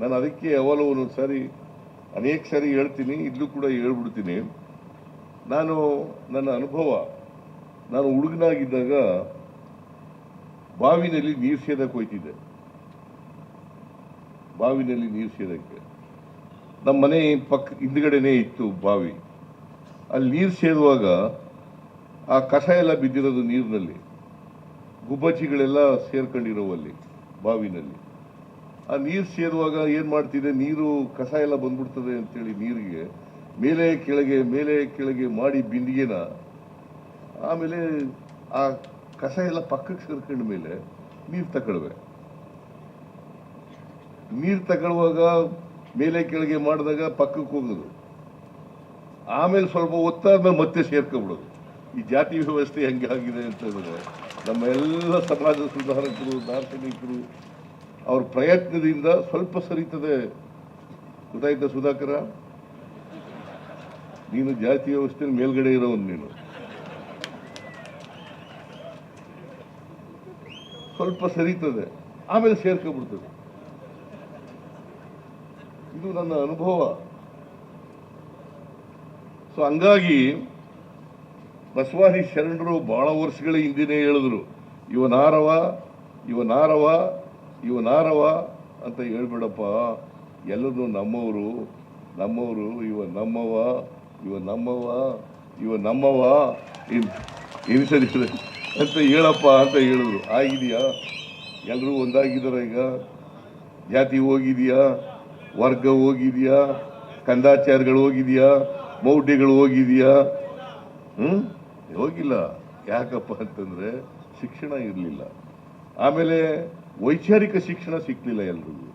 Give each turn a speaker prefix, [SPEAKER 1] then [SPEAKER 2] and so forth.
[SPEAKER 1] ನಾನು ಅದಕ್ಕೆ ಯಾವಾಗಲೂ ಒಂದೊಂದು ಸಾರಿ, ಅನೇಕ ಸಾರಿ ಹೇಳ್ತೀನಿ, ಇಲ್ಲೂ ಕೂಡ ಹೇಳ್ಬಿಡ್ತೀನಿ. ನಾನು ನನ್ನ ಅನುಭವ, ನಾನು ಹುಡುಗನಾಗಿದ್ದಾಗ ಬಾವಿನಲ್ಲಿ ನೀರು ಸೇದಕ್ಕೆ ಹೋಯ್ತಿದ್ದೆ. ಬಾವಿನಲ್ಲಿ ನೀರು ಸೇದಕ್ಕೆ. ನಮ್ಮ ಮನೆ ಪಕ್ಕ, ಹಿಂದ್ಗಡೆನೇ ಇತ್ತು ಬಾವಿ. ಅಲ್ಲಿ ನೀರು ಸೇದುವಾಗ ಆ ಕಸ ಎಲ್ಲ ಬಿದ್ದಿರೋದು ನೀರಿನಲ್ಲಿ. ಗುಬ್ಬಚ್ಚಿಗಳೆಲ್ಲ ಸೇರ್ಕೊಂಡಿರೋವಲ್ಲಿ ಬಾವಿನಲ್ಲಿ. ಆ ನೀರು ಸೇರುವಾಗ ಏನು ಮಾಡ್ತಿದೆ? ನೀರು ಕಸ ಎಲ್ಲ ಬಂದ್ಬಿಡ್ತದೆ ಅಂತೇಳಿ ನೀರಿಗೆ ಮೇಲೆ ಕೆಳಗೆ ಮೇಲೆ ಕೆಳಗೆ ಮಾಡಿ ಬಿಂದಿಗೆನ ಆಮೇಲೆ ಆ ಕಸ ಎಲ್ಲ ಪಕ್ಕಕ್ಕೆ ಸೇರ್ಕೊಂಡ ಮೇಲೆ ನೀರು ತಗೊಳ್ವೆ ನೀರು ತಗೊಳ್ಳುವಾಗ ಮೇಲೆ ಕೆಳಗೆ ಮಾಡಿದಾಗ ಪಕ್ಕಕ್ಕೆ ಹೋಗೋದು. ಆಮೇಲೆ ಸ್ವಲ್ಪ ಒತ್ತಾದ್ಮೇಲೆ ಮತ್ತೆ ಸೇರ್ಕೊಬಿಡೋದು ಈ ಜಾತಿ ವ್ಯವಸ್ಥೆ ಹೆಂಗೆ ಆಗಿದೆ ಅಂತ ಹೇಳಿದ್ರೆ ನಮ್ಮ ಎಲ್ಲ ಸಮಾಜ ಸುಧಾರಕರು, ದಾರ್ಶನಿಕರು ಅವ್ರ ಪ್ರಯತ್ನದಿಂದ ಸ್ವಲ್ಪ ಸರಿತದೆ. ಗೊತ್ತಾಯ್ತಾ ಸುಧಾಕರ? ನೀನು ಜಾತಿ ವ್ಯವಸ್ಥೆ ಮೇಲ್ಗಡೆ ಇರೋನು ನೀನು. ಸ್ವಲ್ಪ ಸರಿತದೆ. ಆಮೇಲೆ ಸೇರ್ಕೊಂಡ್ಬಿಡ್ತದೆ. ಇದು ನನ್ನ ಅನುಭವ. ಸೊ ಹಂಗಾಗಿ ಬಸವಾದಿ ಶರಣರು ಬಹಳ ವರ್ಷಗಳ ಹಿಂದಿನೇ ಹೇಳಿದ್ರು ಇವನಾರವ ಇವನಾರವ ಇವನಾರವ ಅಂತ ಹೇಳ್ಬೇಡಪ್ಪ. ಎಲ್ಲರೂ ನಮ್ಮವರು ನಮ್ಮವರು, ಇವ ನಮ್ಮವ ಇವ ನಮ್ಮವ ಇವ ನಮ್ಮವ, ಇನ್ ಇನ್ ಸರಿ ಸರಿ ಅಂತ ಹೇಳಪ್ಪ ಅಂತ ಹೇಳಿದ್ರು. ಆಗಿದೆಯಾ? ಎಲ್ಲರೂ ಒಂದಾಗಿದ್ದಾರೆ ಈಗ? ಜಾತಿ ಹೋಗಿದೆಯಾ? ವರ್ಗ ಹೋಗಿದೆಯಾ? ಕಂದಾಚಾರಗಳು ಹೋಗಿದೆಯಾ? ಮೌಢ್ಯಗಳು ಹೋಗಿದೆಯಾ? ಹ್ಞೂ ಹೋಗಿಲ್ಲ. ಯಾಕಪ್ಪ ಅಂತಂದರೆ ಶಿಕ್ಷಣ ಇರಲಿಲ್ಲ. ಆಮೇಲೆ ವೈಚಾರಿಕ ಶಿಕ್ಷಣ ಸಿಕ್ಲಿಲ್ಲ ಎಲ್ರಿಗೂ.